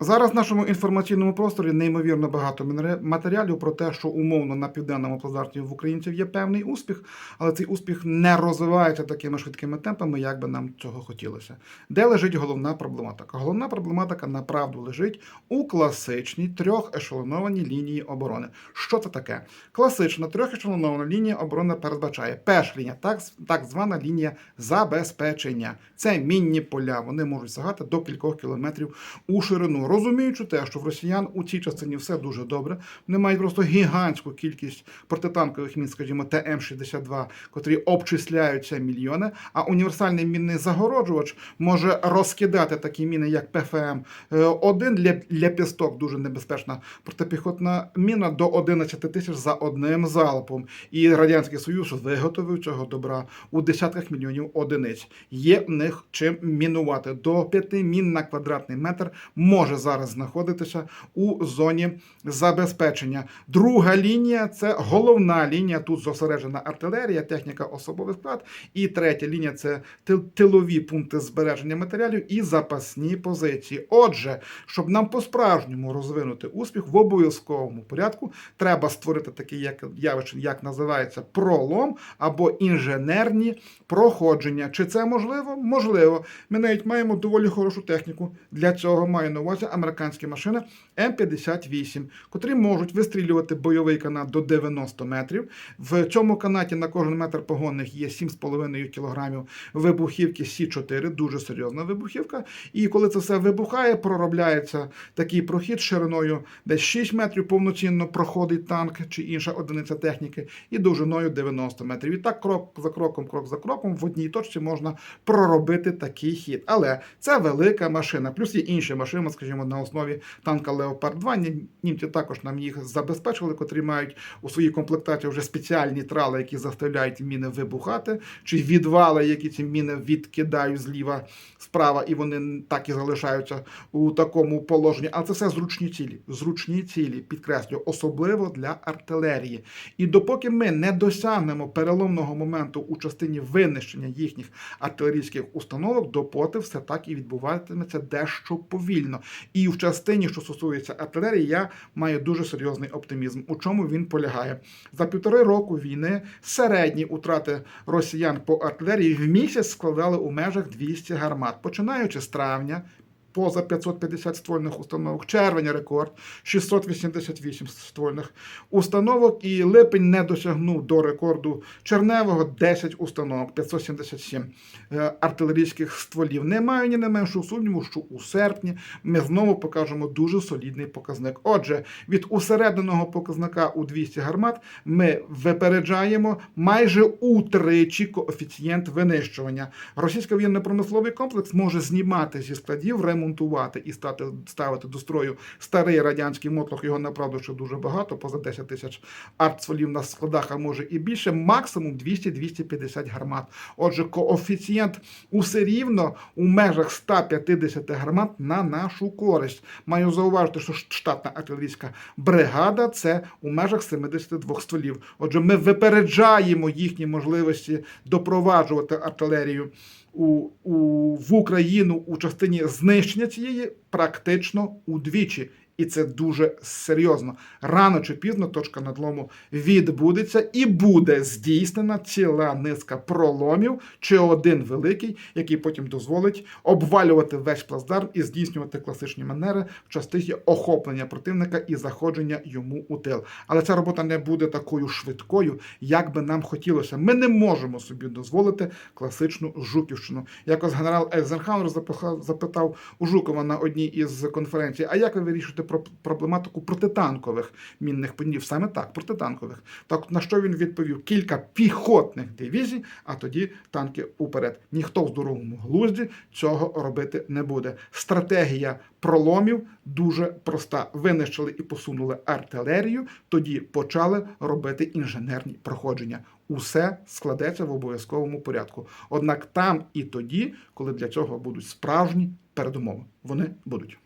Зараз в нашому інформаційному просторі неймовірно багато матеріалів про те, що умовно на південному плацдарті в українців є певний успіх, але цей успіх не розвивається такими швидкими темпами, як би нам цього хотілося. Де лежить головна проблематика? Головна проблематика направду лежить у класичній трьохешелонованій лінії оборони. Що це таке? Класична трьохешелонована лінія оборони передбачає перша лінія, так, так звана лінія забезпечення. Це мінні поля. Вони можуть сягати до кількох кілометрів у ширину. Розуміючи те, що в росіян у цій частині все дуже добре, вони мають просто гігантську кількість протитанкових мін, скажімо, ТМ-62, котрі обчисляються мільйони. А універсальний мінний загороджувач може розкидати такі міни, як ПФМ. 1 для, для пісток дуже небезпечна протипіхотна міна до 11 тисяч за одним залпом. І Радянський Союз виготовив цього добра у десятках мільйонів одиниць. Є в них чим мінувати. До 5 мін на квадратний метр може зараз знаходитися у зоні забезпечення. Друга лінія це головна лінія. Тут зосереджена артилерія, техніка, особовий склад. І третя лінія це тилові пункти збереження матеріалів і запасні позиції. Отже, щоб нам по-справжньому розвинути успіх в обов'язковому порядку, треба створити таке як явище, як називається пролом або інженерні проходження. Чи це можливо? Можливо. Ми навіть маємо доволі хорошу техніку. Для цього маю на увазі американські машини М58, котрі можуть вистрілювати бойовий канат до 90 метрів. В цьому канаті на кожен метр погонних є 7,5 кг вибухівки Сі4, дуже серйозна вибухівка. І коли це все вибухає, проробляється такий прохід шириною десь 6 метрів повноцінно проходить танк чи інша одиниця техніки, і довжиною 90 метрів. І так крок за кроком, крок за кроком в одній точці можна проробити такий хід. Але це велика машина. Плюс є інші машини, скажімо, на основі танка Леопард 2. Німці також нам їх забезпечили, котрі мають у своїй комплектації вже спеціальні трали, які заставляють міни вибухати, чи відвали, які ці міни відкидають зліва справа, і вони так і залишаються у такому положенні. Але це все зручні цілі. Зручні цілі, підкреслюю, особливо для артилерії. І допоки ми не досягнемо переломного моменту у частині винищення їхніх артилерійських установок, допоти все так і відбуватиметься дещо повільно. І в частині, що стосується артилерії, я маю дуже серйозний оптимізм. У чому він полягає? За півтори року війни середні утрати росіян по артилерії в місяць складали у межах 200 гармат, починаючи з травня. Поза 550 ствольних установок, червень рекорд 688 ствольних установок, і липень не досягнув до рекорду черневого 10 установок, 577 е, артилерійських стволів. Не маю ні на меншого сумніву, що у серпні ми знову покажемо дуже солідний показник. Отже, від усередненого показника у 200 гармат ми випереджаємо майже утричі коефіцієнт винищування. Російський воєнно-промисловий комплекс може знімати зі складів, ремонтувати і стати ставити до строю старий радянський мотлох. Його направду ще дуже багато, поза 10 тисяч артстволів на складах, а може і більше. Максимум 200-250 гармат. Отже, коефіцієнт усе рівно у межах 150 гармат на нашу користь. Маю зауважити, що штатна артилерійська бригада це у межах 72 стволів. Отже, ми випереджаємо їхні можливості допроваджувати артилерію у, у, в Україну у частині знищення цієї практично удвічі. І це дуже серйозно. Рано чи пізно точка надлому відбудеться і буде здійснена ціла низка проломів чи один великий, який потім дозволить обвалювати весь плацдарм і здійснювати класичні манери в частині охоплення противника і заходження йому у тил. Але ця робота не буде такою швидкою, як би нам хотілося. Ми не можемо собі дозволити класичну Жуківщину. Якось генерал запиха- запитав у Жукова на одній із конференцій: а як ви вирішуєте про- проблематику протитанкових мінних пунктів? Саме так, протитанкових. Так на що він відповів? Кілька піхотних дивізій, а тоді танки уперед. Ніхто в здоровому глузді цього робити не буде. Стратегія проломів дуже проста. Винищили і посунули артилерію, тоді почали робити інженерні проходження. Усе складеться в обов'язковому порядку. Однак там і тоді, коли для цього будуть справжні передумови, вони будуть.